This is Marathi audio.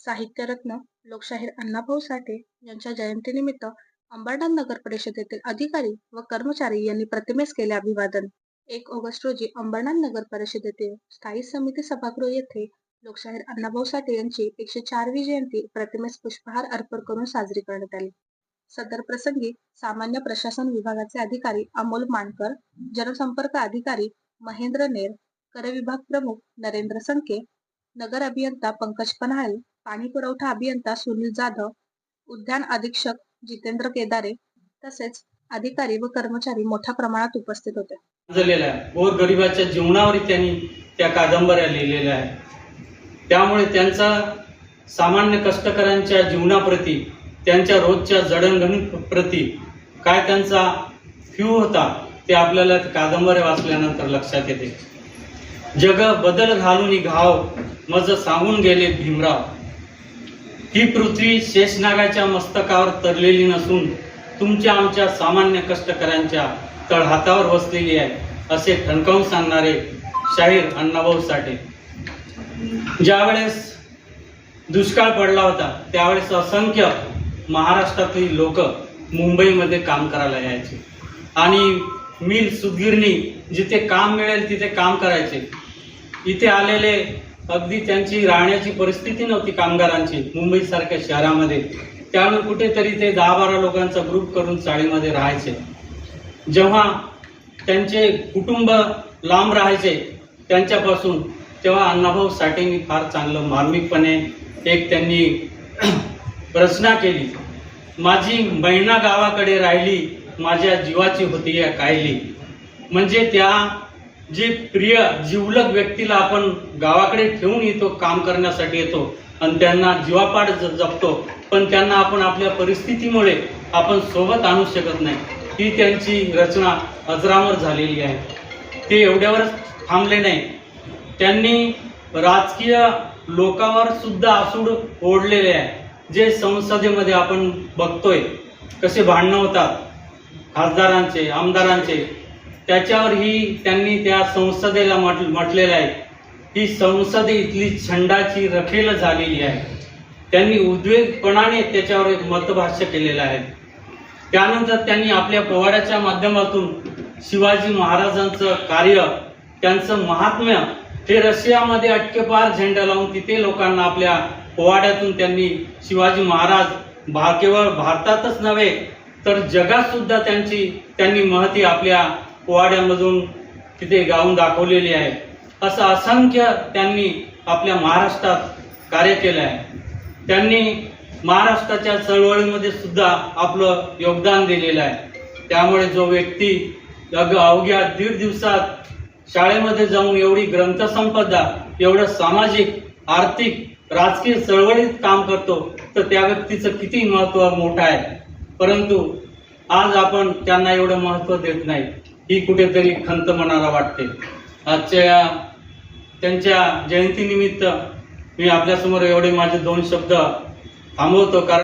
साहित्यरत्न लोकशाहीर अण्णाभाऊ साठे यांच्या जयंतीनिमित्त अंबरनाथ नगर परिषदेतील अधिकारी व कर्मचारी यांनी प्रतिमेस केले अभिवादन. एक ऑगस्ट रोजी अंबरनाथ नगर परिषदेतील स्थायी समिती सभागृह येथे लोकशाहीर अण्णाभाऊ साठे यांची एकशे चारवी जयंती प्रतिमेस पुष्पहार अर्पण करून साजरी करण्यात आली. सदर प्रसंगी सामान्य प्रशासन विभागाचे अधिकारी अमोल मानकर जनसंपर्क अधिकारी महेंद्र नेर कर विभाग प्रमुख नरेंद्र संके नगर अभियंता पंकज पन्हाळे पाणी पुरवठा अभियंता सुनील जाधव उद्यान अधीक्षक जितेंद्र केदारे तसेच अधिकारी व कर्मचारी मोठ्या प्रमाणात उपस्थित होते. गाजलेला आहे. जीवनावर त्यांनी त्या कादंबऱ्या लिहिलेल्या आहेत. त्यामुळे त्यांचा सामान्य कष्टकऱ्यांच्या जीवनाप्रती त्यांच्या रोजच्या जडणघडण प्रती काय त्यांचा फ्यू होता ते आपल्याला कादंबऱ्या वाचल्यानंतर लक्षात येते. जग बदल घालून घाव मज सांगून गेले भीमराव. ही पृथ्वी शेषनागाच्या मस्तकावर तरलेली नसून तुमच्या आमच्या सामान्य कष्टकऱ्यांच्या तळहातावर बसलेली आहे असे ठणकावून सांगणारे शाहीर अण्णाभाऊ साठे. ज्यावेळेस दुष्काळ पडला होता त्यावेळेस असंख्य महाराष्ट्रातील लोक मुंबईमध्ये काम करायला यायचे. आणि मिल सुदगिरणी जिथे काम मिळेल तिथे काम करायचे. इथे आलेले अगदी त्यांची राहण्याची परिस्थिती नव्हती कामगारांची मुंबईसारख्या शहरामध्ये. त्यामुळे कुठेतरी ते दहा बारा लोकांचा ग्रुप करून चाळीमध्ये राहायचे. जेव्हा त्यांचे कुटुंब लांब राहायचे त्यांच्यापासून तेव्हा अण्णाभाऊ साठेंनी फार चांगलं मार्मिकपणे एक त्यांनी रचना केली. माझी बहिणा गावाकडे राहिली माझ्या जीवाची होती या कायली. म्हणजे त्या जे प्रिय जिवलग व्यक्तीला आपण गावाकडे ठेवून येतो काम करण्यासाठी येतो आणि त्यांना जीवापाड ज- जपतो पण त्यांना आपण आपल्या परिस्थितीमुळे आपण सोबत आणू शकत नाही. ही त्यांची रचना अजरामर झालेली आहे. ते एवढ्यावरच थांबले नाही. त्यांनी राजकीय लोकांवर सुद्धा आसूड ओढलेले आहे. जे संसदेमध्ये आपण बघतोय कसे भांडणं होतात खासदारांचे आमदारांचे त्याच्यावरही त्यांनी त्या संसदेला म्हट म्हटलेलं आहे. ही संसदे इथली छंडाची रखेल झालेली आहे. त्यांनी उद्वेगपणाने त्याच्यावर एक मतभाष्य केलेलं आहे. त्यानंतर त्यांनी आपल्या पोवाड्याच्या माध्यमातून शिवाजी महाराजांचं कार्य त्यांचं महात्म्य हे रशियामध्ये अटकेपार झेंडा लावून तिथे लोकांना आपल्या पोवाड्यातून त्यांनी शिवाजी महाराज भा केवळ भारतातच नव्हे तर जगातसुद्धा त्यांची त्यांनी महती आपल्या पोवाड्यामधून तिथे गाऊन दाखवलेली आहे. असं असंख्य त्यांनी आपल्या महाराष्ट्रात कार्य केलं आहे. त्यांनी महाराष्ट्राच्या चळवळीमध्ये सुद्धा आपलं योगदान दिलेलं आहे. त्यामुळे जो व्यक्ती अग अवघ्या दीड दिवसात शाळेमध्ये जाऊन एवढी ग्रंथसंपदा एवढं सामाजिक आर्थिक राजकीय चळवळीत काम करतो तर त्या व्यक्तीचं किती महत्त्व मोठं आहे. परंतु आज आपण त्यांना एवढं महत्त्व देत नाही. ही कुठेतरी खंत मनाला वाटते. आजच्या या त्यांच्या जयंतीनिमित्त मी आपल्यासमोर एवढे माझे दोन शब्द थांबवतो कारण